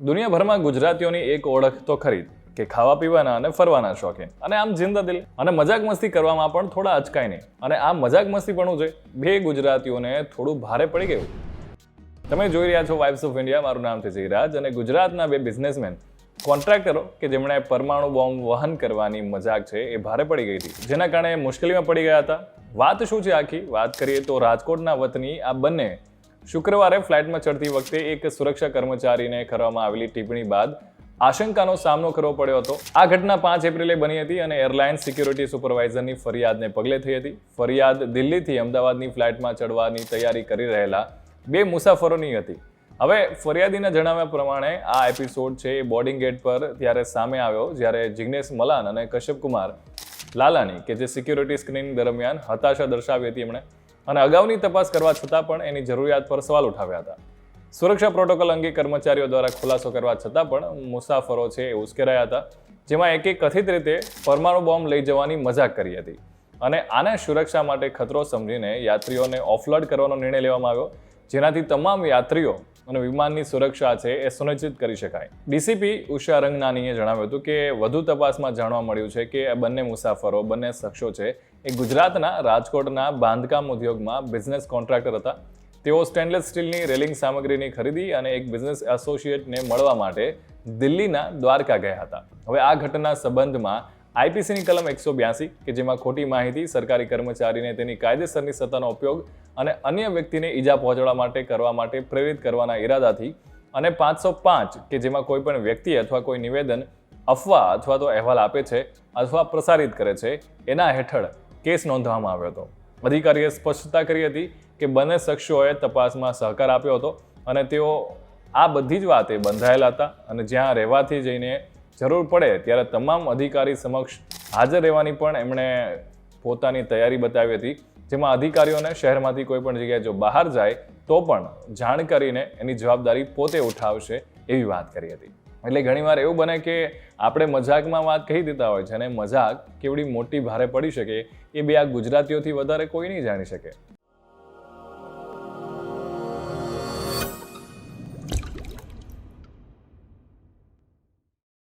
દુનિયાભરમાં ગુજરાતીઓની એક ઓળખ તો ખરી કે ખાવા પીવાના અને ફરવાના શોખીન અને આમ જિંદા દિલ અને મજાક મસ્તી કરવામાં પણ થોડા અચકાય નહીં અને આ મજાક મસ્તી પણ છે બે ગુજરાતીઓને થોડું ભારે પડી ગયું. તમે જોઈ રહ્યા છો વાઇબ્સ ઓફ ઇન્ડિયા મારું નામ છે જયરાજ અને ગુજરાતના બે બિઝનેસમેન કોન્ટ્રાક્ટરો કે જેમણે પરમાણુ બોમ્બ વહન કરવાની મજાક છે એ ભારે પડી ગઈ હતી. જેના કારણે મુશ્કેલીમાં પડી ગયા હતા. વાત શું છે આખી? વાત કરીએ તો રાજકોટના વતની આ બંને શુક્રવારે ફ્લાઇટમાં ચડતી વખતે એક સુરક્ષા કર્મચારીને કરવામાં આવેલી ટિપ્પણી બાદ આશંકાનો સામનો કરવો પડ્યો હતો. આ ઘટના પાંચ એપ્રિલે બની હતી અને એરલાઇન્સ સિક્યુરિટી સુપરવાઇઝરની ફરિયાદને પગલે થઈ હતી. ફરિયાદ દિલ્હીથી અમદાવાદની ફ્લાઇટમાં ચડવાની તૈયારી કરી રહેલા બે મુસાફરોની હતી. હવે ફરિયાદીના જણાવ્યા પ્રમાણે આ એપિસોડ છે એ બોર્ડિંગ ગેટ પર ત્યારે સામે આવ્યો, જ્યારે જિગ્નેશ મલાન અને કશ્યપ કુમાર લાલાની, કે જે સિક્યુરિટી સ્ક્રીનિંગ દરમિયાન હતાશા દર્શાવી હતી એમણે અને અગાઉની તપાસ કરવા છતાં પણ એની જરૂરિયાત પર સવાલ ઉઠાવ્યા હતા. સુરક્ષા પ્રોટોકોલ અંગે કર્મચારીઓ દ્વારા ખુલાસો કરવા છતાં પણ મુસાફરો છે એ ઉશ્કેરાયા હતા, જેમાં એકે કથિત રીતે પરમાણુ બોમ્બ લઈ જવાની મજાક કરી હતી. અને આને સુરક્ષા માટે ખતરો સમજીને યાત્રીઓને ઓફલોડ કરવાનો નિર્ણય લેવામાં આવ્યો, જેનાથી તમામ યાત્રીઓ અને વિમાનની સુરક્ષા છે એ સુનિશ્ચિત કરી શકાય. ડીસીપી ઉષા રંગનાનીએ જણાવ્યું હતું કે વધુ તપાસમાં જાણવા મળ્યું છે કે આ બંને મુસાફરો, બંને શખ્સો છે, એ ગુજરાતના રાજકોટના બાંધકામ ઉદ્યોગમાં બિઝનેસ કોન્ટ્રાક્ટર હતા. તેઓ સ્ટેનલેસ સ્ટીલની રેલિંગ સામગ્રીની ખરીદી અને એક બિઝનેસ એસોસિએટને મળવા માટે દિલ્હીના દ્વારકા ગયા હતા. હવે આ ઘટના સંબંધમાં આઈપીસીની કલમ એકસો બ્યાસી, કે જેમાં ખોટી માહિતી સરકારી કર્મચારીને તેની કાયદેસરની સત્તાનો ઉપયોગ અને અન્ય વ્યક્તિને ઈજા પહોંચાડવા માટે કરવા માટે પ્રેરિત કરવાના ઈરાદાથી અને પાંચસો પાંચ, કે જેમાં કોઈ પણ વ્યક્તિ અથવા કોઈ નિવેદન, અફવા અથવા તો અહેવાલ આપે છે અથવા પ્રસારિત કરે છે, એના હેઠળ કેસ નોંધવામાં આવ્યો હતો. અધિકારીએ સ્પષ્ટતા કરી હતી કે બંને શખ્સોએ તપાસમાં સહકાર આપ્યો હતો અને તેઓ આ બધી જ વાતે બંધાયેલા હતા અને જ્યાં રહેવાથી જઈને જરૂર પડે ત્યારે તમામ અધિકારી સમક્ષ હાજર રહેવાની પણ એમણે પોતાની તૈયારી બતાવી હતી. જેમાં અધિકારીઓને શહેરમાંથી કોઈ પણ જગ્યાએ જો બહાર જાય, તો પણ જાણ કરીને એની જવાબદારી પોતે ઉઠાવશે એવી વાત કરી હતી. એટલે ઘણીવાર એવું બને કે આપણે મજાકમાં વાત કહી દેતા હોય છે અને મજાક કેવડી મોટી ભારે પડી શકે, એ બે આ ગુજરાતીઓથી વધારે કોઈ નહીં જાણી શકે.